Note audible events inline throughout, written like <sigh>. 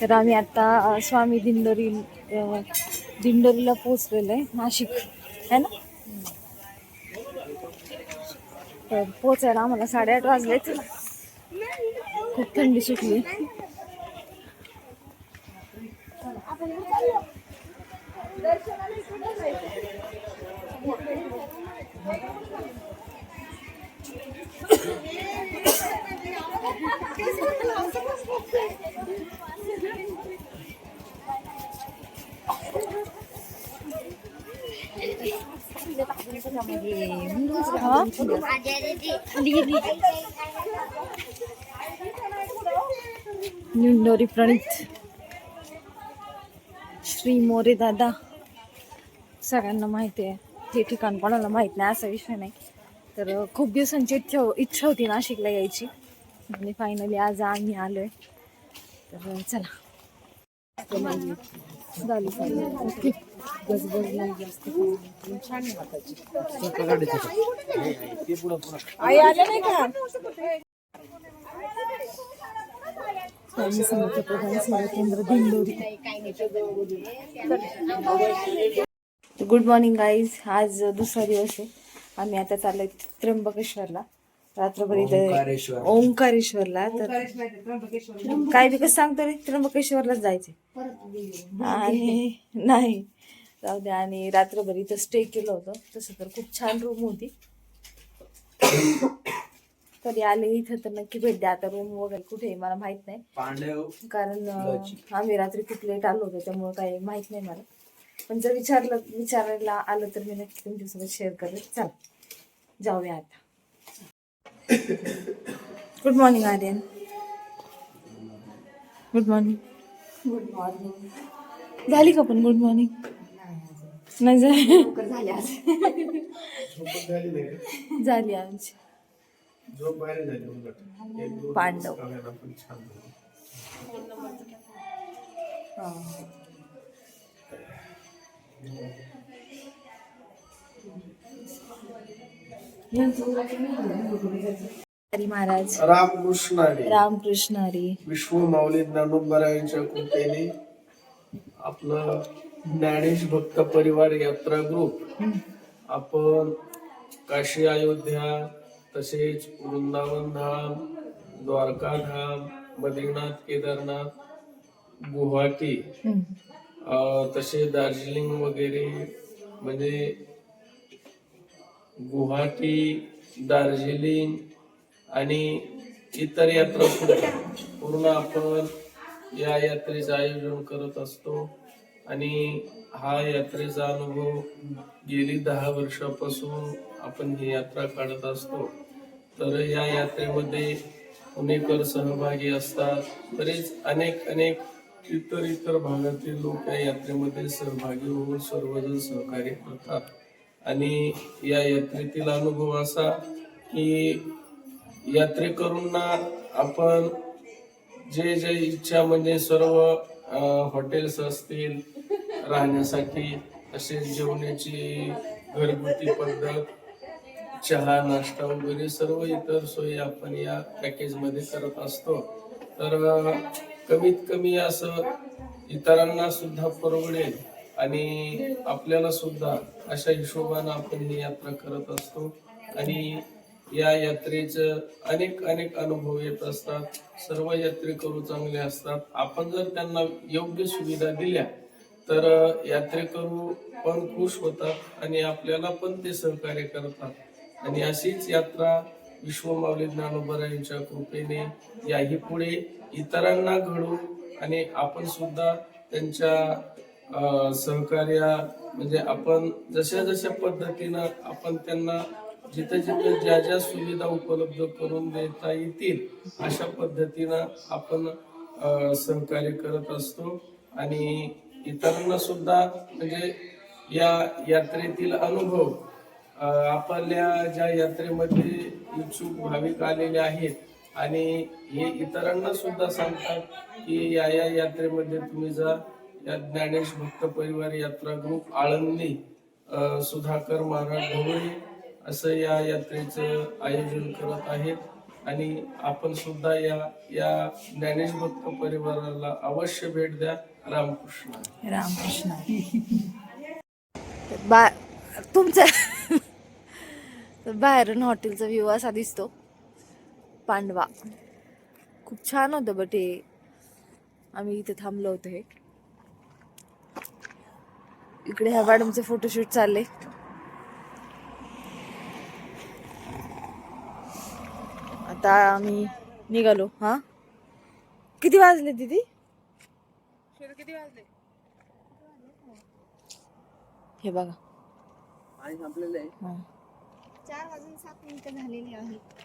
तर आम्ही आता स्वामी दिंडोरी दिंडोरीला पोहोचलेलो आहे नाशिक है ना तर पोचायला आम्हाला साडेआठ वाजलेच खूप थंडी सुटली हा? प्रणित श्री मोरे दादा सगळ्यांना माहिती आहे ते ठिकाण कोणाला माहीत नाही असा विषय नाही तर खूप दिवसांची इच्छा इच्छा होती नाशिकला यायची म्हणजे आणि फायनली आज आम्ही आलोय. तर चला. झाली झाली ओके गजबज नाही जास्त स्वामी समर्थ प्रधान सेवा केंद्र दिंडोरी गुड मॉर्निंग गाईज आज दुसरा दिवस आहे. आम्ही आता चाललोय त्र्यंबकेश्वरला. रात्रभर इथे ओंकारेश्वरला तर काय बी कसं सांगतो रे त्र्यंबकेश्वरलाच जायचे आणि नाही जाऊ द्या आणि रात्रभर इथं स्टे केलं होतं. तसं तर खूप छान रूम होती. कधी आले इथं तर नक्की भेट द्या. आता रूम वगैरे कुठे आहे मला माहीत नाही. पांडव कारण अं, आम्ही रात्री खूप लेट आलो होतो त्यामुळे काही माहीत नाही मला. पण जर विचारलं विचारायला आलं तर मी नक्की तुमच्यासोबत शेअर करेल. चल जाऊया आता. Good morning Aryan good morning good morning झाली का पण गुड मॉर्निंग नाही झाली. झाले झाली आमची पांडव. सगळ्यांना हरी महाराज. रामकृष्ण हरी. रामकृष्ण हरी विश्व माऊली ज्ञानोबरा यांच्या कृपेने आपलं ज्ञानेश भक्त परिवार यात्रा ग्रुप आपण काशी अयोध्या तसेच वृंदावन धाम द्वारका धाम बद्रीनाथ केदारनाथ गुवाहाटी तसे दार्जिलिंग वगैरे म्हणजे गुवाहाटी दार्जिलिंग आणि इतर यात्रा पूर्ण पूर्ण आपण या यात्रेचं आयोजन करत असतो. आणि हा यात्रेचा अनुभव गेली दहा वर्षापासून आपण ही यात्रा काढत असतो. तर या यात्रेमध्ये पुणेकर सहभागी असतात. बरेच अनेक अनेक इतर इतर भागातील लोक या यात्रेमध्ये सहभागी होऊन सर्वजण सहकार्य करतात. आणि या यात्रेतील अनुभव असा की यात्रेकरूंना आपण जे जे इच्छा म्हणजे सर्व हॉटेल्स असतील राहण्यासाठी तसेच जेवणाची घरगुती पद्धत चहा नाश्ता वगैरे सर्व इतर सोयी आपण या पॅकेजमध्ये करत असतो. तर कमीत कमी असं इतरांना सुद्धा परवडेल. आणि आपल्याला सुद्धा अशा हिशोबानं आपण ही यात्रा करत असतो. आणि या यात्रेचं अनेक अनेक अनुभव येत असतात. सर्व यात्रेकरू चांगले असतात. आपण जर त्यांना योग्य सुविधा दिल्या तर यात्रेकरू पण खुश होतात आणि आपल्याला पण ते सहकार्य करतात. आणि अशीच यात्रा विश्वमावली ज्ञानोबरा यांच्या कृपेने याही पुढे इतरांना घडू आणि आपण सुद्धा त्यांच्या सहकार्य म्हणजे आपण जशा जशा पद्धतीनं आपण त्यांना जिथे जिथे ज्या ज्या सुविधा उपलब्ध करून देता येतील अशा पद्धतीनं आपण सहकार्य करत असतो. आणि इतरांना सुद्धा म्हणजे या यात्रेतील अनुभव आपल्या ज्या यात्रेमध्ये इच्छुक भाविक आलेले आहेत आणि हे इतरांना सुद्धा सांगतात की या या यात्रेमध्ये तुम्ही जा. या ज्ञानेश भक्त परिवार यात्रा ग्रुप आळंदी सुधाकर महाराज ढवळे असं या यात्रेचं आयोजन करत आहेत. आणि आपण सुद्धा या या ज्ञानेश भक्त परिवाराला अवश्य भेट द्या. रामकृष्ण. रामकृष्ण. बा तुमचा बाहेरून हॉटेलचा व्ह्यू असा दिसतो. पांडवा. खूप छान होतं बट हे. आम्ही इथे थांबलो होतो हे इकडे ह्या मॅडमचे फोटोशूट चालले. आता आम्ही निघालो हा? किती वाजले दीदी? हे बघा. हा. चार वाजून सात मिनिटं झालेली आहेत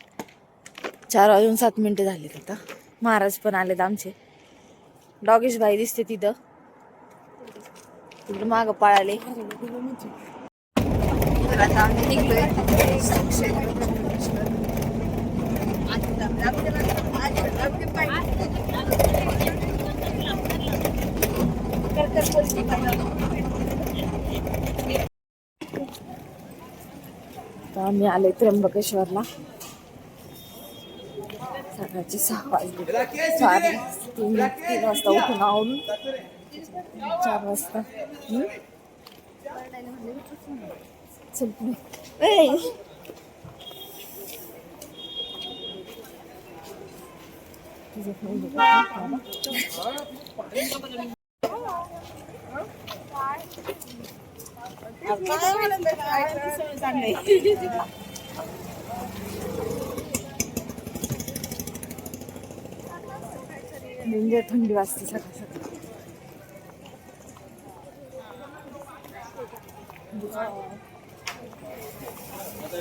चार वाजून सात मिनिटं झालीत आता. महाराज पण आलेत आमचे. डॉगेश भाई दिसते तिथं. तिकडे माग पाळाले. आता आम्ही निघलोय तर आम्ही आलोय त्र्यंबकेश्वरला. सकाळची सहा वाजले. चार तीन तीन वाजता उठून 잡았어. 응? 제품. 이제 이제 돈 들어왔어. 자, 가서.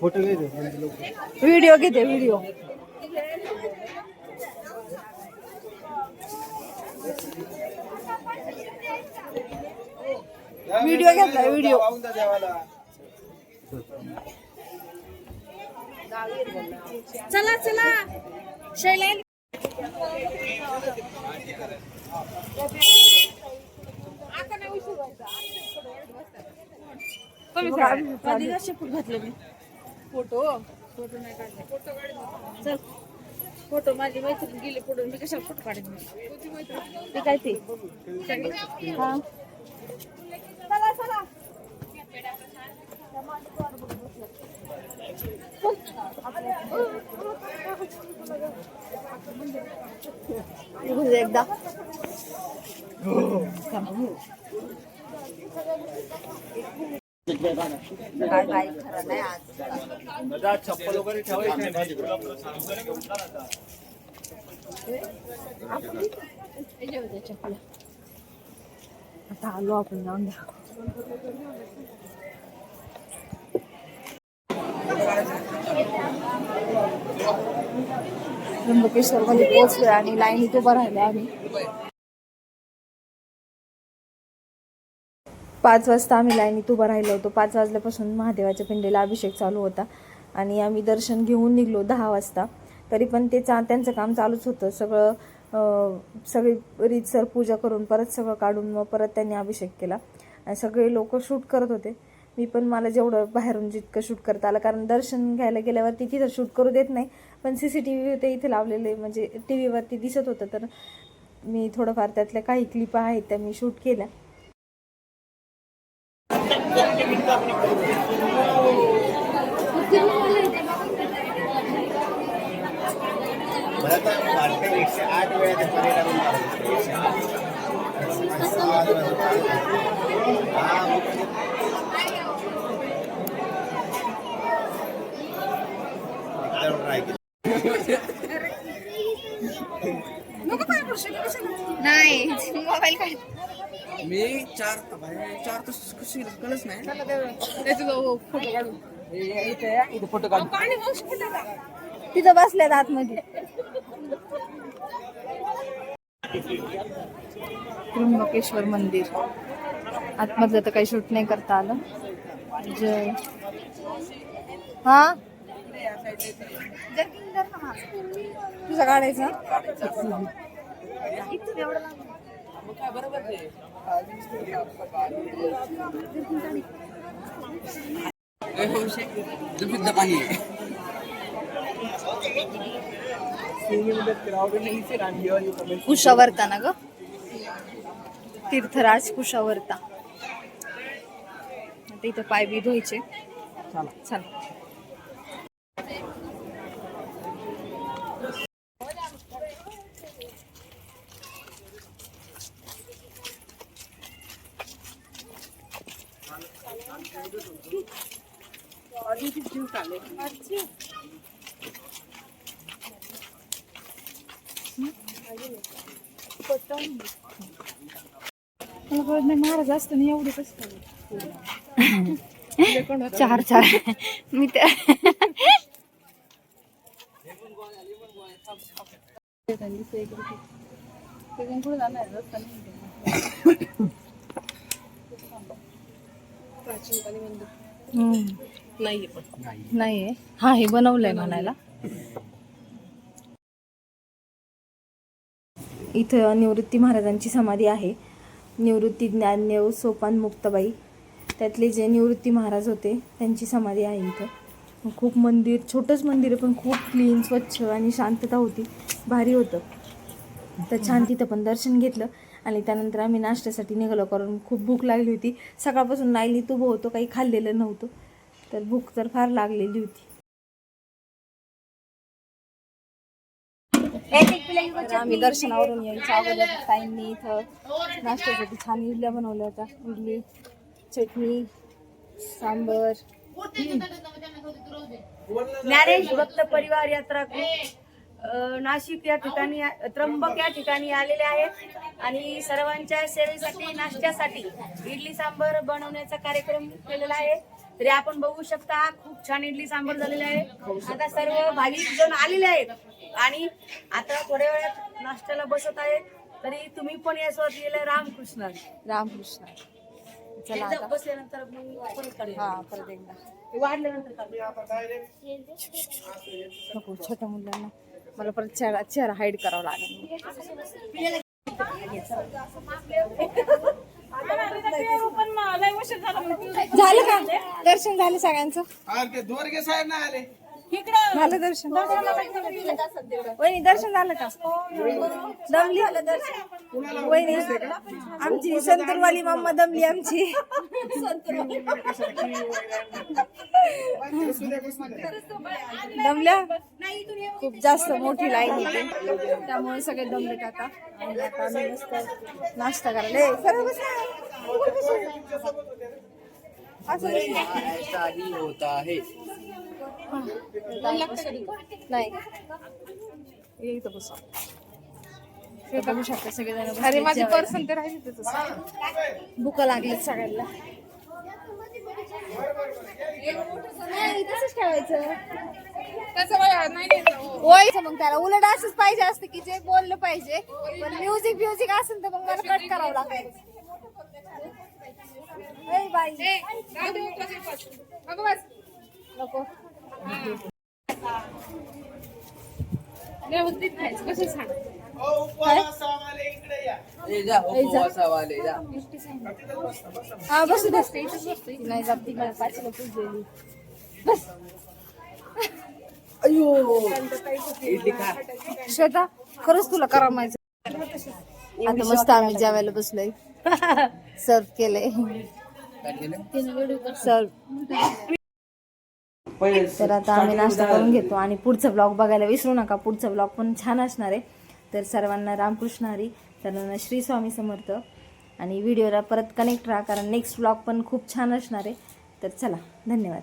फोटो व्हिडिओ घेते व्हिडिओ व्हिडिओ घेतलाय व्हिडिओ चला चला. शैलेन. कधी फुट घातले मी? फोटो. फोटो नाही काढले. फोटो चल. फोटो माझी मैत्रीण गेली पुढे मी कशाला फोटो काढेन? ते काय ते? चला चला. एकदा काय काय खरं नाही आज. चप्पल वगैरे आता आलो आपण जाऊन द्या त्र्यंबकेश्वर मध्ये पोहोचलोय आणि लाईनीत उभा राहिले आम्ही. पाच वाजता आम्ही लाईनीत उभं राहिलो होतो. पाच वाजल्यापासून महादेवाच्या पिंडीला अभिषेक चालू होता. आणि आम्ही दर्शन घेऊन निघलो दहा वाजता. तरी पण ते चा त्यांचं काम चालूच होतं. सगळं सगळी रीतसर पूजा करून परत सगळं काढून मग परत त्यांनी अभिषेक केला. आणि सगळे लोक शूट करत होते. मी पण मला जेवढं बाहेरून जितकं शूट करता आलं कारण दर्शन घ्यायला गेल्यावरती तिथं शूट करू देत नाही. पण सी सी टी व्ही ते इथे लावलेले म्हणजे टी व्हीवरती दिसत होतं. तर मी थोडंफार त्यातल्या काही क्लिप आहेत त्या मी शूट केल्या. आठ वेळा ते पर्यटन मारलं. एकशे आठ. असं आवाज वाजवतो. हा, मग म्हणजे एकदा try केलं. मोबाईल काय मी चार चार तर कशी कळच नाही. फोटो इथे फोटो काढ? तिथं बसल्यात आतमध्ये. त्र्यंबकेश्वर मंदिर. आतमधलं तर काही शूट नाही करता आलं. जय. हा. तुझा काढायचा? शुद्ध पाणी आहे कुशावर्ता ना ग? तीर्थराज कुशावर्ता. इथं पाय बी धुवायचे. चला. मला कळत नाही महाराज असतं ना एवढे कसं चार चार. मी त्या नाहीये पण नाहीये. हा हे बनवलंय म्हणायला. इथं निवृत्ती महाराजांची समाधी आहे. निवृत्ती ज्ञानदेव सोपान मुक्ताबाई. त्यातले जे निवृत्ती महाराज होते त्यांची समाधी आहे इथं. खूप मंदिर छोटंच मंदिर आहे पण खूप क्लीन स्वच्छ आणि शांतता होती. भारी होतं. तर छान तिथं पण दर्शन घेतलं आणि त्यानंतर आम्ही नाश्त्यासाठी निघालो कारण खूप भूक लागली होती. सकाळपासून नाईली तुबं होतो काही खाल्लेलं नव्हतं. तर भूक तर फार लागलेली होती. तर आम्ही दर्शनावरून यायच्या अगोदर ताईंनी इथं नाश्त्यासाठी छान इडल्या बनवल्या होत्या. इडली चटणी सांबर. ज्ञानेश भक्त परिवार यात्रा नाशिक या ठिकाणी त्र्यंबक या ठिकाणी आलेले आहेत. आणि सर्वांच्या सेवेसाठी नाश्त्यासाठी इडली सांबर बनवण्याचा कार्यक्रम केलेला आहे. तरी आपण बघू शकता खूप छान इडली सांबर झालेले आहे. आता सर्व भाविक जण आलेले आहेत. आणि आता थोड्या वेळात नाश्त्याला बसत आहेत. तरी तुम्ही पण यासोबत गेले रामकृष्ण. रामकृष्ण. चला आता. बसल्यानंतर मग परत काढूया. हा परत एकदा. वाढल्यानंतर काढूया. नको छोट्या मुलांना. मला परत चेहरा चेहरा हाईड करावा लागेल. <laughs> झालं का? दर्शन झालं सगळ्यांचं? ते दोरगे साहेब नाही आले. झालं दर्शन. वहिनी दर्शन झालं का? दमली? वहिनी आमची संतूरवाली मम्मा दमली आमची. दमल्या? खूप जास्त मोठी लाईन होती त्यामुळे सगळे दमले काका आणि आता आम्ही मस्त नाश्ता करायला. ए, असं नाही. होता है नाही ये इथं बसा हे बघू शकता सगळेजण अरे माझी पर्सन तर राहिली तिथं भूक लागली सगळ्यांना तसंच ठेवायचं होय मग त्याला उलट असंच पाहिजे असतं की जे बोललं पाहिजे पण म्युझिक म्युझिक असेल तर मग मला कट करावं लागेल हा बसू नाही जात ती मला पाचला पुजलेली बस खा श्वेता खरंच तुला करमायचं आता मस्त आम्ही जेवायला बसलोय. सर्व केलंय. सर्व तर आता आम्ही नाश्ता करून घेतो आणि पुढचा ब्लॉग बघायला विसरू नका. पुढचा ब्लॉग पण छान असणार आहे. तर सर्वांना रामकृष्ण हरी सर्वांना श्री स्वामी समर्थ. आणि व्हिडिओला परत कनेक्ट राहा कारण नेक्स्ट ब्लॉग पण खूप छान असणार आहे. तर चला धन्यवाद.